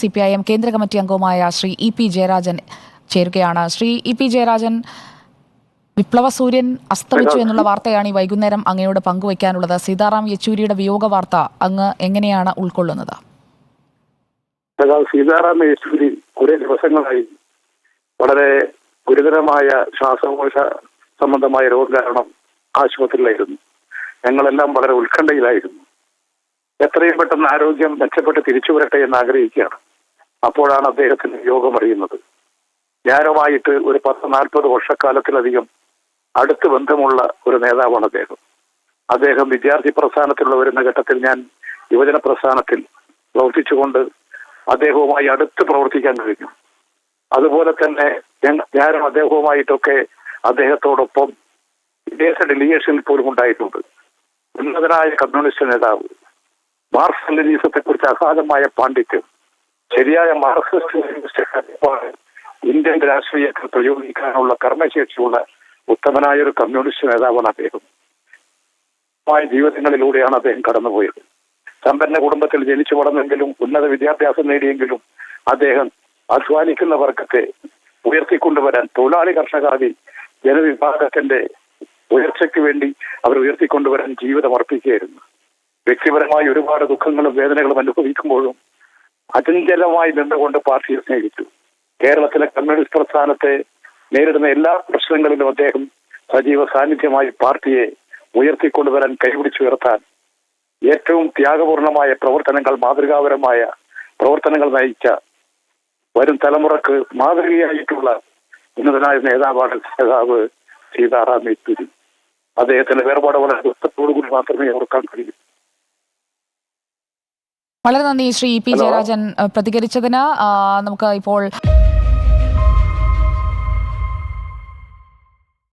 C P I M കേന്ദ്ര committee അംഗവുമായ Shri E P Jayarajan ചേരുകയാണ്. ശ്രീ ഇ പി ജയരാജൻ വിപ്ലവ സൂര്യൻ അസ്തമിച്ചു എന്നുള്ള വാർത്തയാണ് ഈ വൈകുന്നേരം അങ്ങയോട് പങ്കുവയ്ക്കാനുള്ളത്. സീതാറാം യെച്ചൂരിയുടെ വിയോഗ വാർത്ത അങ്ങ് എങ്ങനെയാണ് ഉൾക്കൊള്ളുന്നത്? സീതാറാം യെച്ചൂരി കുറെ ദിവസങ്ങളായി വളരെ ഗുരുതരമായ ശ്വാസകോശ സംബന്ധമായ രോഗം കാരണം ആശുപത്രിയിലായിരുന്നു. ഞങ്ങളെല്ലാം വളരെ ഉത്കണ്ഠയിലായിരുന്നു. എത്രയും പെട്ടെന്ന് ആരോഗ്യം മെച്ചപ്പെട്ട് തിരിച്ചു വരട്ടെ എന്ന് ആഗ്രഹിക്കുകയാണ്. അപ്പോഴാണ് അദ്ദേഹത്തിന് യോഗം അറിയുന്നത്. ഞാനുമായിട്ട് ഒരു പത്ത് നാൽപ്പത് വർഷക്കാലത്തിലധികം അടുത്ത് ബന്ധമുള്ള ഒരു നേതാവാണ് അദ്ദേഹം. അദ്ദേഹം വിദ്യാർത്ഥി പ്രസ്ഥാനത്തിലുള്ള വരുന്ന ഘട്ടത്തിൽ ഞാൻ യുവജന പ്രസ്ഥാനത്തിൽ പ്രവർത്തിച്ചുകൊണ്ട് അദ്ദേഹവുമായി അടുത്ത് പ്രവർത്തിക്കാൻ കഴിഞ്ഞു. അതുപോലെ തന്നെ ഞാനും അദ്ദേഹവുമായിട്ടൊക്കെ അദ്ദേഹത്തോടൊപ്പം വിദേശ ഡെലിഗേഷനിൽ പോലും ഉണ്ടായിട്ടുണ്ട്. ഉന്നതനായ കമ്മ്യൂണിസ്റ്റ് നേതാവ് മാർക്സ് ലെനിസത്തെ കുറിച്ച് അസാധമായ പാണ്ഡിത്യം ശരിയായ മാർക്സിസ്റ്റ് ഇന്ത്യൻ രാഷ്ട്രീയത്തിൽ പ്രയോഗിക്കാനുള്ള കർമ്മശേഷിയുള്ള ഉത്തമനായ ഒരു കമ്മ്യൂണിസ്റ്റ് നേതാവാണ് അദ്ദേഹം. ജീവിതങ്ങളിലൂടെയാണ് അദ്ദേഹം കടന്നുപോയത്. സമ്പന്ന കുടുംബത്തിൽ ജനിച്ചു വളർന്നെങ്കിലും ഉന്നത വിദ്യാഭ്യാസം നേടിയെങ്കിലും അദ്ദേഹം അധ്വാനിക്കുന്ന വർഗത്തെ ഉയർത്തിക്കൊണ്ടുവരാൻ തൊഴിലാളി കർഷകാദി ജനവിഭാഗത്തിന്റെ ഉയർച്ചയ്ക്ക് വേണ്ടി അവർ ഉയർത്തിക്കൊണ്ടുവരാൻ ജീവിതം അർപ്പിക്കുകയായിരുന്നു. വ്യക്തിപരമായി ഒരുപാട് ദുഃഖങ്ങളും വേദനകളും അനുഭവിക്കുമ്പോഴും അചഞ്ചലമായി നിന്നുകൊണ്ട് പാർട്ടിയെ സ്നേഹിച്ചു കേരളത്തിലെ കമ്മ്യൂണിസ്റ്റ് പ്രസ്ഥാനത്തെ നേരിടുന്ന എല്ലാ പ്രശ്നങ്ങളിലും അദ്ദേഹം സജീവ സാന്നിധ്യമായി പാർട്ടിയെ ഉയർത്തിക്കൊണ്ടുവരാൻ കൈപിടിച്ചുയർത്താൻ ഏറ്റവും ത്യാഗപൂർണമായ പ്രവർത്തനങ്ങൾ മാതൃകാപരമായ പ്രവർത്തനങ്ങൾ നയിച്ച വരും തലമുറയ്ക്ക് മാതൃകയായിട്ടുള്ള ഉന്നതനായ നേതാവാണ് നേതാവ് സീതാറാം യെച്ചൂരി. അദ്ദേഹത്തിന്റെ വേർപാട് വളരെ ദുഃഖത്തോടുകൂടി മാത്രമേ ഓർക്കാൻ കഴിയൂ. വളരെ നന്ദി ശ്രീ ഇ പി ജയരാജൻ പ്രതികരിച്ചതിന്. നമുക്ക് ഇപ്പോൾ